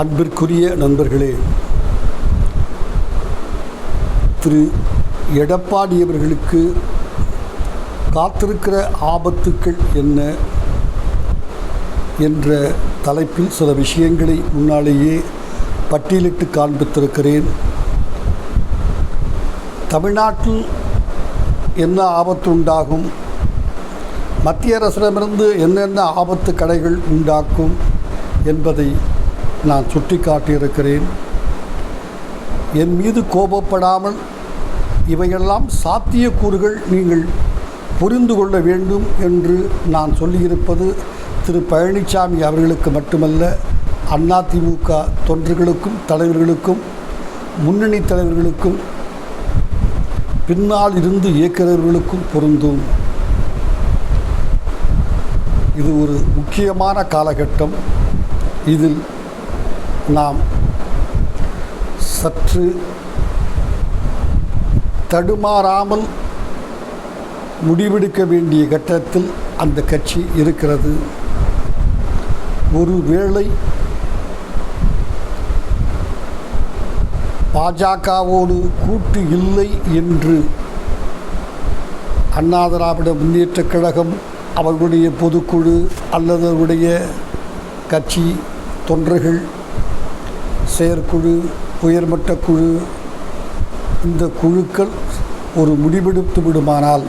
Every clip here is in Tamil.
அன்பிற்குரிய நண்பர்களே திரு எடப்பாடி அவர்களுக்கு காத்திருக்கிற ஆபத்துக்கள் என்ன என்ற தலைப்பில் சில விஷயங்களை முன்னாலேயே பட்டியலிட்டு காண்பித்திருக்கிறேன். தமிழ்நாட்டில் என்ன ஆபத்து உண்டாகும்? மத்திய அரசிடமிருந்து என்னென்ன ஆபத்து கடைகள் உண்டாக்கும் என்பதை நான் சுட்டி காட்டியிருக்கிறேன் என் மீது கோபப்படாமல் இவையெல்லாம் சாத்தியக்கூறுகள் நீங்கள் புரிந்து கொள்ள வேண்டும் என்று நான் சொல்லியிருப்பது திரு பழனிசாமி அவர்களுக்கு மட்டுமல்ல அதிமுக தொண்டர்களுக்கும் தலைவர்களுக்கும் முன்னணி தலைவர்களுக்கும் பின்னால் இருந்து இயக்குநர்களுக்கும் பொருந்தும். இது ஒரு முக்கியமான காலகட்டம். இதில் நாம் சற்று தடுமாறாமல் முடிவெடுக்க வேண்டிய கட்டத்தில் அந்த கட்சி இருக்கிறது. ஒருவேளை பாஜகவோடு கூட்டு இல்லை என்று அண்ணா திராவிட முன்னேற்றக் கழகம் அவர்களுடைய பொதுக்குழு அல்லது அவருடைய கட்சி தொண்டர்கள் செயற்குழு உயர்மட்ட குழு இந்த குழுக்கள் ஒரு முடிவெடுத்து விடுமானால்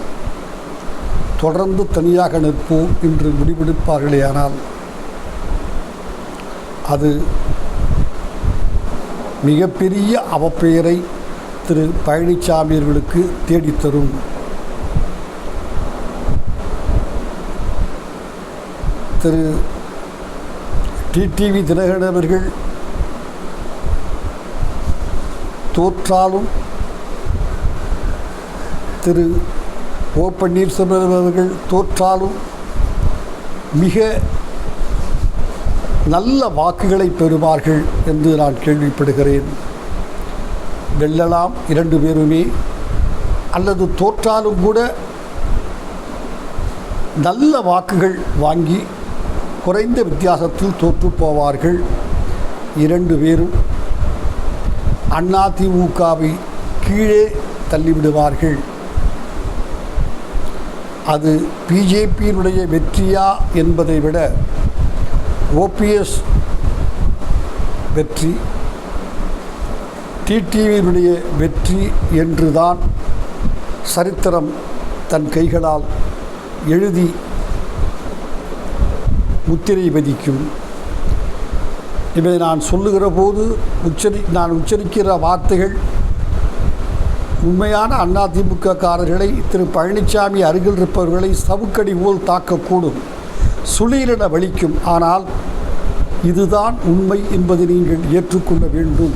தொடர்ந்து தனியாக நிற்போம் என்று முடிவெடுப்பார்களேயானால் அது மிகப்பெரிய அவப்பெயரை திரு பழனிசாமி அவர்களுக்கு தேடித்தரும். திரு டிடிவி தினகரன் அவர்கள் தோற்றாலும் திரு ஓ பன்னீர்செல்வம் அவர்கள் தோற்றாலும் மிக நல்ல வாக்குகளை பெறுவார்கள் என்று நான் கேள்விப்படுகிறேன். வெல்லலாம் இரண்டு பேருமே. அல்லது தோற்றாலும் கூட நல்ல வாக்குகள் வாங்கி குறைந்த வித்தியாசத்தில் தோற்று போவார்கள். இரண்டு பேரும் அதிமுகவை கீழே தள்ளிவிடுவார்கள். அது பிஜேபியினுடைய வெற்றியா என்பதை விட ஓபிஎஸ் வெற்றி டிடிவியினுடைய வெற்றி என்றுதான் சரித்திரம் தன் கைகளால் எழுதி முத்திரை பதிக்கும் இவை நான் சொல்லுகிற போது உச்சரி நான் உச்சரிக்கிற வார்த்தைகள் உண்மையான அதிமுக காரர்களை திரு பழனிசாமி அருகில் இருப்பவர்களை சவுக்கடி போல் தாக்கக்கூடும் சுளீரிட வலிக்கும். ஆனால் இதுதான் உண்மை என்பதை நீங்கள் ஏற்றுக்கொள்ள வேண்டும்.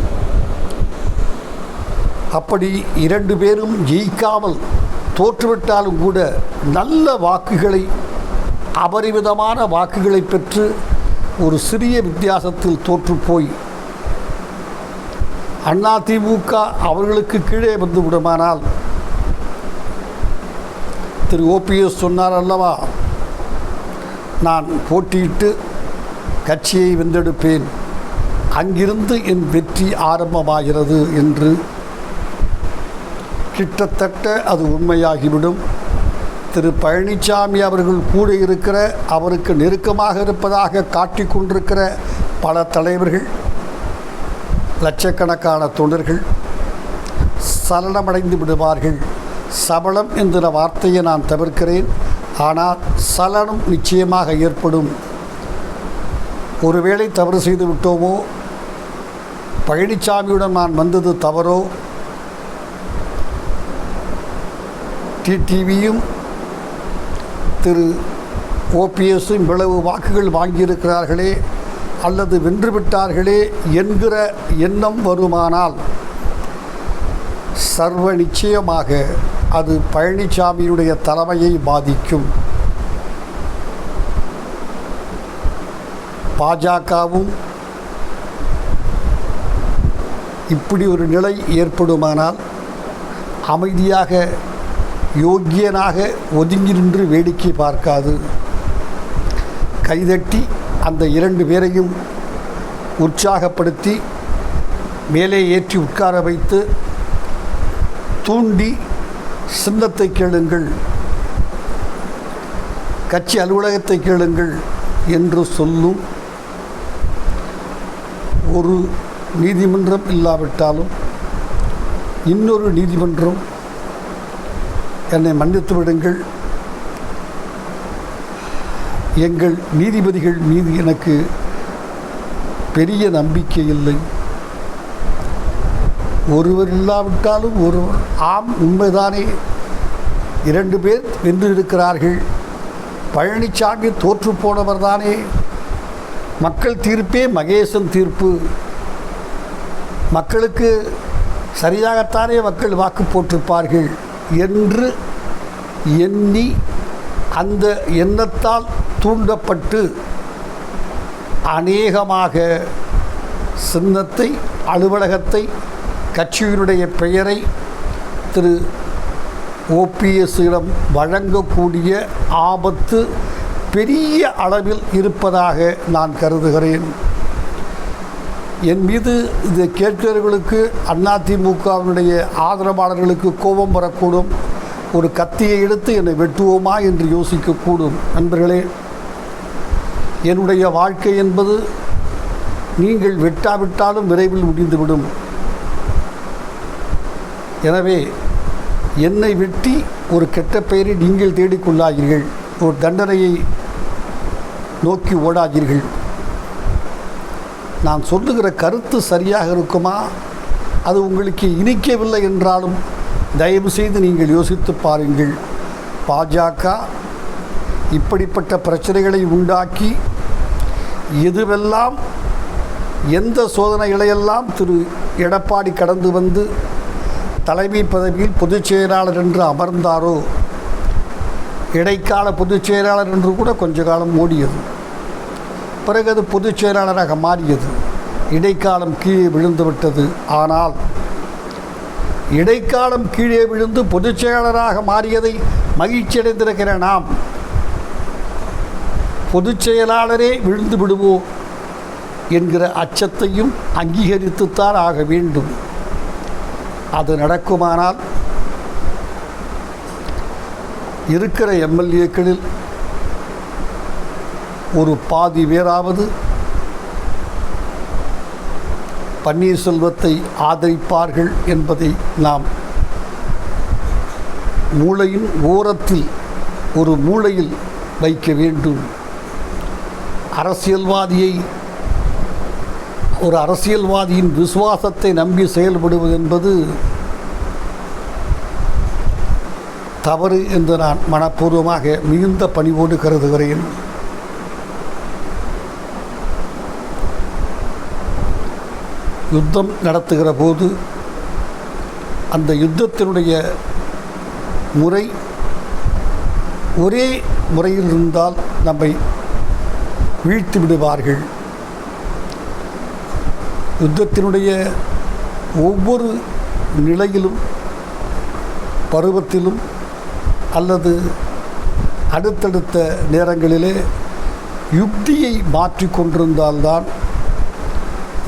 அப்படி இரண்டு பேரும் ஜெயிக்காமல் தோற்றுவிட்டாலும் கூட நல்ல வாக்குகளை அபரிமிதமான வாக்குகளை பெற்று ஒரு சிறிய வித்தியாசத்தில் தோற்றுப்போய் அதிமுக அவர்களுக்கு கீழே வந்து விடுமானால் திரு. ஓபிஎஸ் சொன்னார் அல்லவா நான் போட்டியிட்டு கட்சியை வென்றெடுப்பேன் அங்கிருந்து என் வெற்றி ஆரம்பமாகிறது என்று கிட்டத்தட்ட அது உண்மையாகிவிடும். திரு பழனிசாமி அவர்கள் கூட இருக்கிற அவருக்கு நெருக்கமாக இருப்பதாக காட்டிக் கொண்டிருக்கிற பல தலைவர்கள் லட்சக்கணக்கான தொண்டர்கள் சலனமடைந்து விடுவார்கள். சபலம் என்கிற வார்த்தையை நான் தவிர்க்கிறேன். ஆனால் சலனம் நிச்சயமாக ஏற்படும். ஒருவேளை தவறு செய்து விட்டோமோ? பழனிசாமியுடன் நான் வந்தது தவறோ? டிடிவியும் திரு ஓபிஎஸ்ஸும் இவ்வளவு வாக்குகள் வாங்கியிருக்கிறார்களே அல்லது வென்றுவிட்டார்களே என்கிற எண்ணம் வருமானால் சர்வ நிச்சயமாக அது பழனிசாமியுடைய தலைமையை பாதிக்கும். பாஜகவும் இப்படி ஒரு நிலை ஏற்படுமானால் அமைதியாக யோக்கியனாக ஒதுங்கி நின்று வேடிக்கை பார்க்காது. கைதட்டி அந்த இரண்டு பேரையும் உற்சாகப்படுத்தி மேலே ஏற்றி உட்கார வைத்து தூண்டி சின்னத்தை கேளுங்கள். கட்சி அலுவலகத்தை கேளுங்கள் என்று சொல்லும் ஒரு நீதிமன்றம் இல்லாவிட்டாலும் இன்னொரு நீதிமன்றம் என்னை மன்னித்து விடுங்கள். எங்கள் நீதிபதிகள் மீது எனக்கு பெரிய நம்பிக்கை இல்லை. ஒருவர் இல்லாவிட்டாலும் ஒருவர் ஆம் உண்மைதானே. இரண்டு பேர் வென்று இருக்கிறார்கள் பழனிசாமி தோற்று தானே மக்கள் தீர்ப்பே மகேசன் தீர்ப்பு. மக்களுக்கு சரியாகத்தானே மக்கள் வாக்கு போட்டிருப்பார்கள். என்று எண்ணி அந்த எண்ணத்தால் தூண்டப்பட்டு அநேகமாக சின்னத்தை அலுவலகத்தை கட்சியினுடைய பெயரை திரு. ஓபிஎஸ்ஸிடம் வழங்கக்கூடிய ஆபத்து பெரிய அளவில் இருப்பதாக நான் கருதுகிறேன். என் மீது இதை கேட்கிறவர்களுக்கு அதிமுகவினுடைய ஆதரவாளர்களுக்கு கோபம் வரக்கூடும். ஒரு கத்தியை எடுத்து என்னை வெட்டுவோமா என்று யோசிக்கக்கூடும். நண்பர்களே என்னுடைய வாழ்க்கை என்பது நீங்கள் வெட்டாவிட்டாலும் விரைவில் முடிந்துவிடும். எனவே என்னை வெட்டி ஒரு கெட்ட பெயரை நீங்கள் தேடிக்கொள்ளாதீர்கள். ஒரு தண்டனையை நோக்கி ஓடாதீர்கள். நான் சொல்லுகிற கருத்து சரியாக இருக்குமா? அது உங்களுக்கு இனிக்கவில்லை என்றாலும் தயவு செய்து நீங்கள் யோசித்து பாருங்கள். பாஜக இப்படிப்பட்ட பிரச்சனைகளை உண்டாக்கி எதுவெல்லாம் எந்த சோதனைகளையெல்லாம் திரு எடப்பாடி கடந்து வந்து தலைமை பதவியில் பொதுச் செயலாளர் என்று அமர்ந்தாரோ? இடைக்கால பொதுச் செயலாளர் என்று கூட கொஞ்ச காலம் ஓடியது. பிறகு அது பொதுச் செயலாளராக மாறியது. இடைக்காலம் கீழே விழுந்து விட்டது ஆனால் இடைக்காலம் கீழே விழுந்து பொதுச் செயலாளராக மாறியதை மகிழ்ச்சியடைந்திருக்கிற நாம் பொதுச் செயலாளரே விழுந்து விடுவோம் என்கிற அச்சத்தையும் அங்கீகரித்துத்தான் ஆக வேண்டும். அது நடக்குமானால் இருக்கிற எம்எல்ஏக்களில் ஒரு பாதி பேராவது பன்னீர்செல்வத்தை ஆதரிப்பார்கள் என்பதை நாம் மூளையின் ஓரத்தில் ஒரு மூளையில் வைக்க வேண்டும். அரசியல்வாதியை ஒரு அரசியல்வாதியின் விசுவாசத்தை நம்பி செயல்படுவது என்பது தவறு என்று நான் மனப்பூர்வமாக மிகுந்த பணிவோடு கருதுகிறேன். யுத்தம் நடத்துகிற போது அந்த யுத்தத்தினுடைய முறை ஒரே முறையில் இருந்தால் நம்மை வீழ்த்தி விடுவார்கள். யுத்தத்தினுடைய ஒவ்வொரு நிலையிலும் பருவத்திலும் அல்லது அடுத்தடுத்த நேரங்களிலே யுக்தியை மாற்றிக்கொண்டிருந்தால்தான்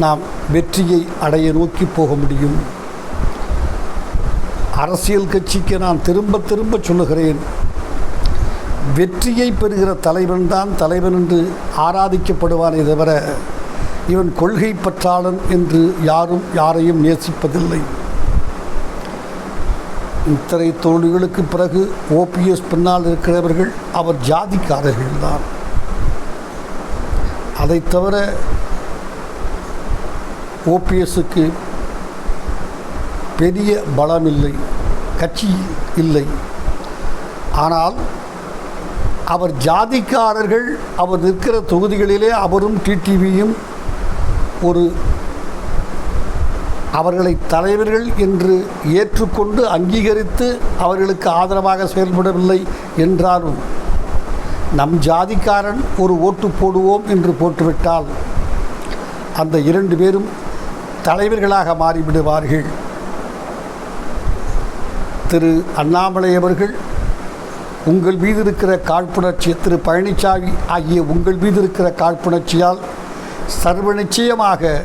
நாம் வெற்றியை அடைய நோக்கி போக முடியும். அரசியல் கட்சிக்கு நான் திரும்ப திரும்ப சொல்லுகிறேன். வெற்றியை பெறுகிற தலைவன் தான் தலைவன் என்று ஆராதிக்கப்படுவானே தவிர இவன் கொள்கை பற்றாளன் என்று யாரும் யாரையும் நேசிப்பதில்லை. இத்தனை தோல்விகளுக்கு பிறகு ஓபிஎஸ் பின்னால் இருக்கிறவர்கள் அவர் ஜாதிக்காரர்கள்தான் அதை தவிர ஓபிஎஸ்ஸுக்கு பெரிய பலம் இல்லை கட்சி இல்லை. ஆனால் அவர் ஜாதிக்காரர்கள் அவர் நிற்கிற தொகுதிகளிலே அவரும் டிடிவியும் ஒரு அவர்களை தலைவர்கள் என்று ஏற்றுக்கொண்டு அங்கீகரித்து அவர்களுக்கு ஆதரவாக செயல்படவில்லை என்றாலும் நம் ஜாதிக்காரன் ஒரு ஓட்டு போடுவோம் என்று போட்டுவிட்டால் அந்த இரண்டு பேரும் தலைவர்களாக மாறிவிடுவார்கள். திரு அண்ணாமலை அவர்கள் உங்கள் மீது இருக்கிற காழ்ப்புணர்ச்சி திரு பழனிசாமி ஆகிய உங்கள் மீது இருக்கிற காழ்ப்புணர்ச்சியால் சர்வ நிச்சயமாக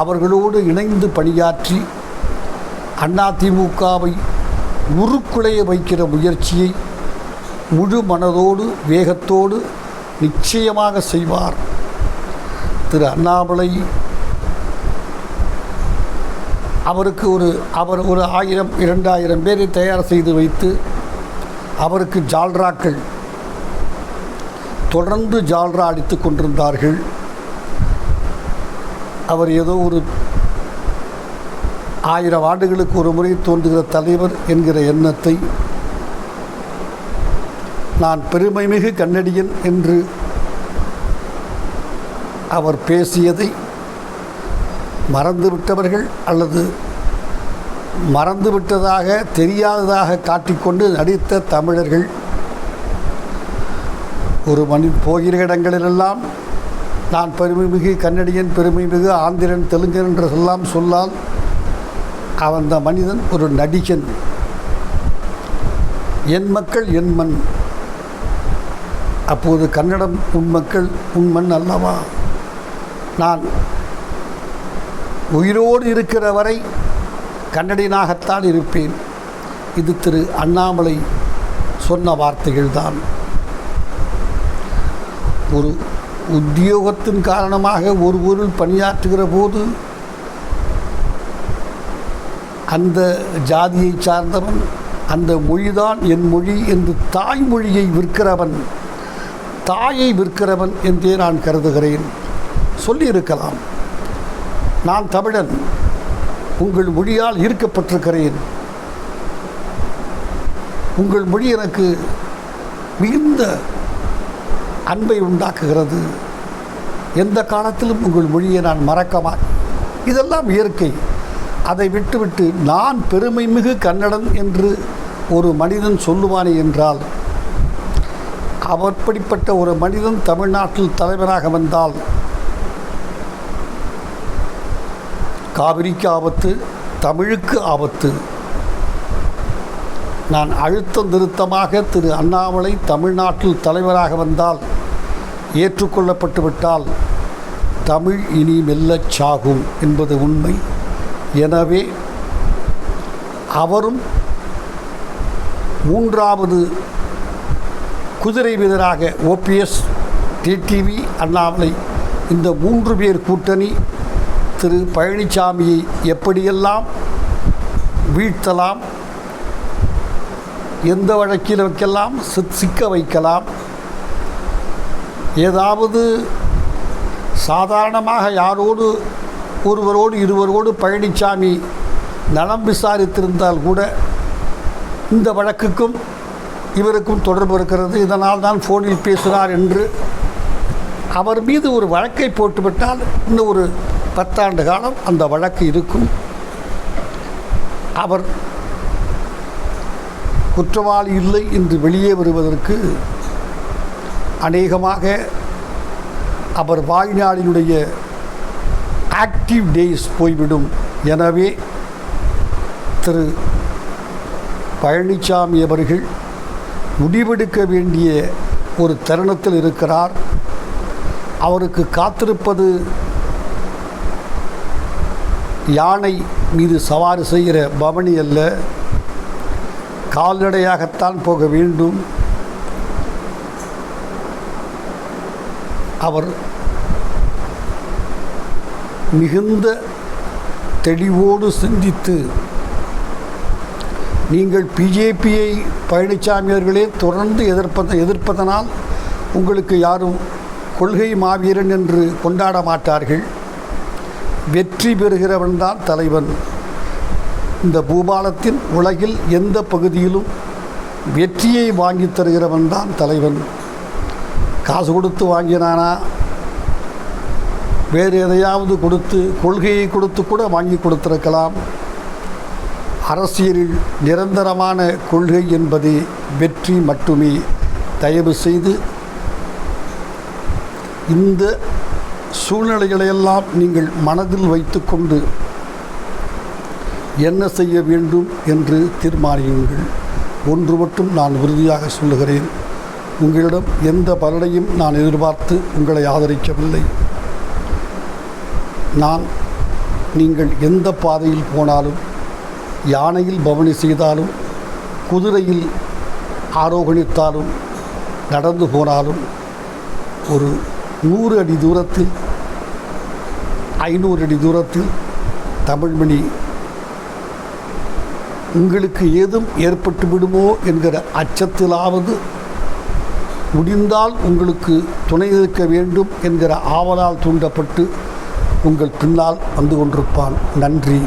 அவர்களோடு இணைந்து பணியாற்றி அதிமுகவை உருக்குலைய வைக்கிற முயற்சியை முழு மனதோடு வேகத்தோடு நிச்சயமாக செய்வார். திரு அண்ணாமலை அவருக்கு ஒரு அவர் ஒரு ஆயிரம் இரண்டாயிரம் பேரை தயார் செய்து வைத்து அவருக்கு ஜால்ராக்கள் தொடர்ந்து ஜால்ரா அடித்து கொண்டிருந்தார்கள். அவர் ஏதோ ஒரு ஆயிரம் ஆண்டுகளுக்கு ஒரு முறை தோன்றுகிற தலைவர் என்கிற எண்ணத்தை நான் பெருமைமிகு கன்னடியன் என்று அவர் பேசியதை மறந்துவிட்டவர்கள் அல்லது மறந்துவிட்டதாக தெரியாததாக காட்டிக்கொண்டு நடித்த தமிழர்கள் ஒரு மணி போகிற இடங்களிலெல்லாம் நான் பெருமைமிகு கன்னடியன் பெருமைமிகு ஆந்திரன் தெலுங்கன் என்றெல்லாம் சொல்லால் அவன் அந்த மனிதன் ஒரு நடிகன். என் மக்கள் என் மண். அப்போது கன்னடம் உன் மக்கள் உன் மண் அல்லவா? நான் உயிரோடு இருக்கிற வரை கன்னடியனாகத்தான் இருப்பேன். இது திரு அண்ணாமலை சொன்ன வார்த்தைகள்தான். ஒரு உத்தியோகத்தின் காரணமாக ஒரு ஊரில் பணியாற்றுகிற போது அந்த ஜாதியை சார்ந்தவன் அந்த மொழிதான் என் மொழி என்று தாய்மொழியை விற்கிறவன் தாயை விற்கிறவன் என்றே நான் கருதுகிறேன். சொல்லியிருக்கலாம். நான் தமிழன். உங்கள் மொழியால் ஈர்க்கப்பட்டிருக்கிறேன். உங்கள் மொழி எனக்கு மிகுந்த அன்பை உண்டாக்குகிறது. எந்த காலத்திலும் உங்கள் மொழியை நான் மறக்கமா இதெல்லாம் இயற்கை. அதை விட்டுவிட்டு நான் பெருமை மிகு கன்னடன் என்று ஒரு மனிதன் சொல்லுவானே என்றால் அப்படிப்பட்ட ஒரு மனிதன் தமிழ்நாட்டில் தலைவராக வந்தால் காவிரிக்கு ஆபத்து தமிழுக்கு ஆபத்து. நான் அழுத்தம் திருத்தமாக திரு அண்ணாமலை தமிழ்நாட்டில் தலைவராக வந்தால் ஏற்றுக்கொள்ளப்பட்டு விட்டால் தமிழ் இனி மெல்லச் சாகும் என்பது உண்மை. எனவே அவரும் மூன்றாவது குதிரை வீரராக ஓபிஎஸ் டிடிவி அண்ணாமலை இந்த மூன்று பேர் கூட்டணி திரு பழனிசாமியை எப்படியெல்லாம் வீழ்த்தலாம்? எந்த வழக்கில் வைக்கலாம்? சிக்க வைக்கலாம்? ஏதாவது சாதாரணமாக யாரோடு ஒருவரோடு இருவரோடு பழனிசாமி நலம் விசாரித்திருந்தால் கூட இந்த வழக்குக்கும் இவருக்கும் தொடர்பு இருக்கிறது. இதனால் தான் ஃபோனில் பேசுகிறார் என்று அவர் மீது ஒரு வழக்கை போட்டுவிட்டால் இன்னும் ஒரு பத்தாண்டு காலம் அந்த வழக்கு இருக்கும். அவர் குற்றவாளி இல்லை என்று வெளியே வருவதற்கு அநேகமாக அவர் வாழ்நாளினுடைய ஆக்டிவ் டேஸ் போய்விடும். எனவே திரு பழனிசாமி அவர்கள் முடிவெடுக்க வேண்டிய ஒரு தருணத்தில் இருக்கிறார். அவருக்கு காத்திருப்பது யானை மீது சவாரி செய்கிற பவனி அல்ல. கால்நடையாகத்தான் போக வேண்டும். அவர் மிகுந்த தெளிவோடு சிந்தித்து நீங்கள் பிஜேபியை பழனிசாமியர்களே தொடர்ந்து எதிர்ப்ப எதிர்ப்பதனால் உங்களுக்கு யாரும் கொள்கை மாவீரன் என்று கொண்டாட மாட்டார்கள். வெற்றி பெறுகிறவன் தான் தலைவன். இந்த பூபாலத்தின் உலகில் எந்த பகுதியிலும் வெற்றியை வாங்கித் தருகிறவன் தான் தலைவன். காசு கொடுத்து வாங்கினானா? வேறு எதையாவது கொடுத்து கொள்கையை கொடுத்து கூட வாங்கி கொடுத்திருக்கலாம். அரசியலில் நிரந்தரமான கொள்கை என்பது வெற்றி மட்டுமே. தயவு செய்து இந்த சூழ்நிலைகளையெல்லாம் நீங்கள் மனதில் வைத்துக்கொண்டு என்ன செய்ய வேண்டும் என்று தீர்மானியுங்கள். ஒன்று மட்டும் நான் உறுதியாக சொல்லுகிறேன். உங்களிடம் எந்த பலனையும் நான் எதிர்பார்த்து உங்களை ஆதரிக்கவில்லை. நான் நீங்கள் எந்த பாதையில் போனாலும் யானையில் பவனி செய்தாலும் குதிரையில் ஆரோகணித்தாலும் நடந்து போனாலும் ஒரு நூறு அடி தூரத்தில் ஐநூறு அடி தூரத்தில் தமிழ்மணி உங்களுக்கு ஏதும் ஏற்பட்டு விடுமோ என்கிற அச்சத்திலாவது முடிந்தால் உங்களுக்கு துணை இருக்க வேண்டும் என்கிற ஆவலால் தூண்டப்பட்டு உங்கள் பின்னால் வந்து கொண்டிருப்பான். நன்றி.